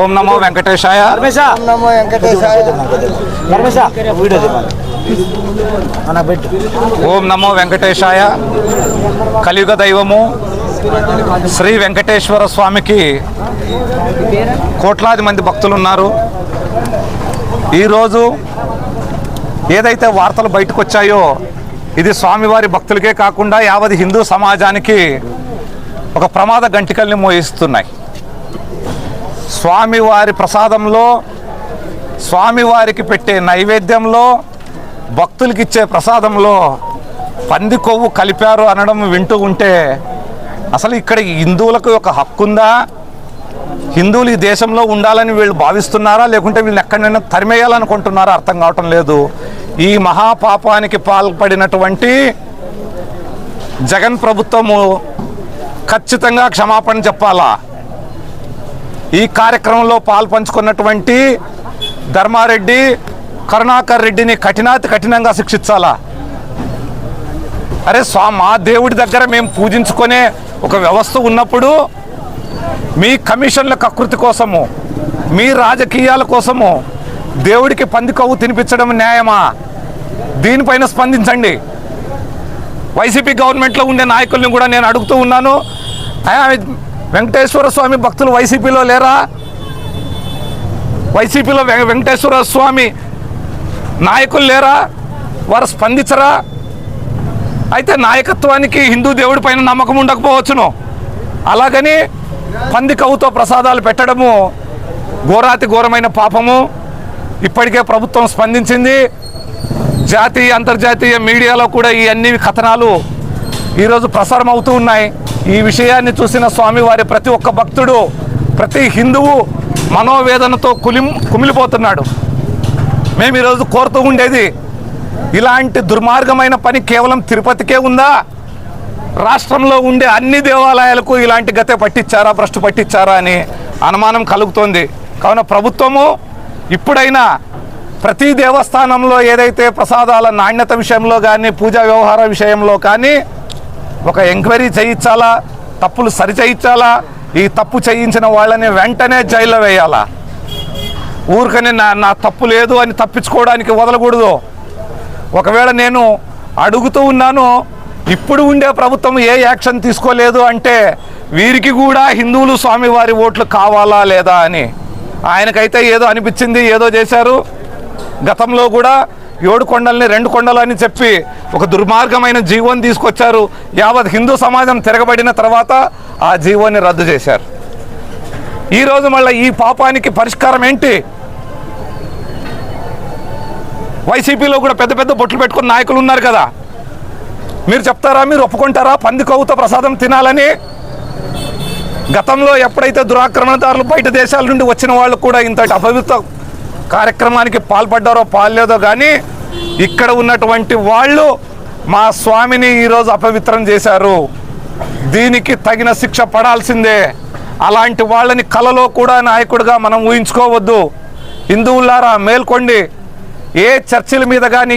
ఓం నమో వెంకటేశాయ. నమో వెంకటేశాయ ఓం నమో వెంకటేశాయ. కలియుగ దైవము శ్రీ వెంకటేశ్వర స్వామికి కోట్లాది మంది భక్తులు ఉన్నారు ఈరోజు ఏదైతే వార్తలు బయటకు వచ్చాయో ఇది స్వామివారి భక్తులకే కాకుండా యావది హిందూ సమాజానికి ఒక ప్రమాద గంటికల్ని మోయిస్తున్నాయి. స్వామివారి ప్రసాదంలో స్వామివారికి పెట్టే నైవేద్యంలో భక్తులకి ఇచ్చే ప్రసాదంలో పంది కొవ్వు కలిపారు అనడం వింటూ ఉంటే అసలు ఇక్కడ హిందువులకు ఒక హక్కు ఉందా హిందువులు ఈ దేశంలో ఉండాలని వీళ్ళు భావిస్తున్నారా? లేకుంటే వీళ్ళని ఎక్కడైనా తరిమేయాలనుకుంటున్నారా? అర్థం కావటం లేదు. ఈ మహాపాపానికి పాల్పడినటువంటి జగన్ ప్రభుత్వము ఖచ్చితంగా క్షమాపణ చెప్పాలా? ఈ కార్యక్రమంలో పాల్పంచుకున్నటువంటి ధర్మారెడ్డి కరుణాకర్ రెడ్డిని కఠినాతి కఠినంగా శిక్షించాలా? అరే స్వా మా దేవుడి దగ్గర మేము పూజించుకునే ఒక వ్యవస్థ ఉన్నప్పుడు మీ కమిషన్ల కకృతి కోసము మీ రాజకీయాల కోసము దేవుడికి పంది తినిపించడం న్యాయమా? దీనిపైన స్పందించండి. వైసీపీ గవర్నమెంట్లో ఉండే నాయకుల్ని కూడా నేను అడుగుతూ ఉన్నాను. వెంకటేశ్వర స్వామి భక్తులు వైసీపీలో లేరా? వైసీపీలో వెంకటేశ్వర స్వామి నాయకులు లేరా? వారు స్పందించరా? అయితే నాయకత్వానికి హిందూ దేవుడి పైన నమ్మకం ఉండకపోవచ్చును. అలాగని పంది కవుతో ప్రసాదాలు పెట్టడము ఘోరాతి ఘోరమైన పాపము. ఇప్పటికే ప్రభుత్వం స్పందించింది. జాతీయ అంతర్జాతీయ మీడియాలో కూడా ఈ అన్ని కథనాలు ఈరోజు ప్రసారం అవుతూ ఉన్నాయి. ఈ విషయాన్ని చూసిన స్వామివారి ప్రతి ఒక్క భక్తుడు ప్రతి హిందువు మనోవేదనతో కులిం కుమిలిపోతున్నాడు. మేము ఈరోజు కోరుతూ ఉండేది ఇలాంటి దుర్మార్గమైన పని కేవలం తిరుపతికే ఉందా? రాష్ట్రంలో ఉండే అన్ని దేవాలయాలకు ఇలాంటి గతే పట్టించారా భ్రష్టు పట్టించారా అని అనుమానం కలుగుతోంది. కావున ప్రభుత్వము ఇప్పుడైనా ప్రతి దేవస్థానంలో ఏదైతే ప్రసాదాల నాణ్యత విషయంలో కానీ పూజా వ్యవహార విషయంలో కానీ ఒక ఎంక్వైరీ చేయించాలా తప్పులు సరి చేయించాలా ఈ తప్పు చేయించిన వాళ్ళని వెంటనే జైల్లో వేయాలా? ఊరికనే నా నా తప్పు లేదు అని తప్పించుకోవడానికి వదలకూడదు. ఒకవేళ నేను అడుగుతూ ఉన్నాను ఇప్పుడు ఉండే ప్రభుత్వం ఏ యాక్షన్ తీసుకోలేదు అంటే వీరికి కూడా హిందువులు స్వామివారి ఓట్లు కావాలా లేదా అని. ఆయనకైతే ఏదో అనిపించింది ఏదో చేశారు. గతంలో కూడా ఏడు కొండల్ని రెండు కొండలు అని చెప్పి ఒక దుర్మార్గమైన జీవోని తీసుకొచ్చారు. యావత్ హిందూ సమాజం తిరగబడిన తర్వాత ఆ జీవోని రద్దు చేశారు. ఈరోజు మళ్ళీ ఈ పాపానికి పరిష్కారం ఏంటి? వైసీపీలో కూడా పెద్ద పెద్ద బొట్లు పెట్టుకున్న నాయకులు ఉన్నారు కదా. మీరు చెప్తారా? మీరు ఒప్పుకుంటారా? పంది కొవ్వుతో ప్రసాదం తినాలని? గతంలో ఎప్పుడైతే దురాక్రమణదారులు బయట దేశాల నుండి వచ్చిన వాళ్ళు కూడా ఇంతటి అభివృద్ధి కార్యక్రమానికి పాల్పడ్డారో పాల్లేదో కానీ ఇక్కడ ఉన్నటువంటి వాళ్ళు మా స్వామిని ఈరోజు అపవిత్రం చేశారు. దీనికి తగిన శిక్ష పడాల్సిందే. అలాంటి వాళ్ళని కలలో కూడా నాయకుడిగా మనం ఊహించుకోవద్దు. హిందువులారా మేల్కొండి. ఏ చర్చిల మీద కానీ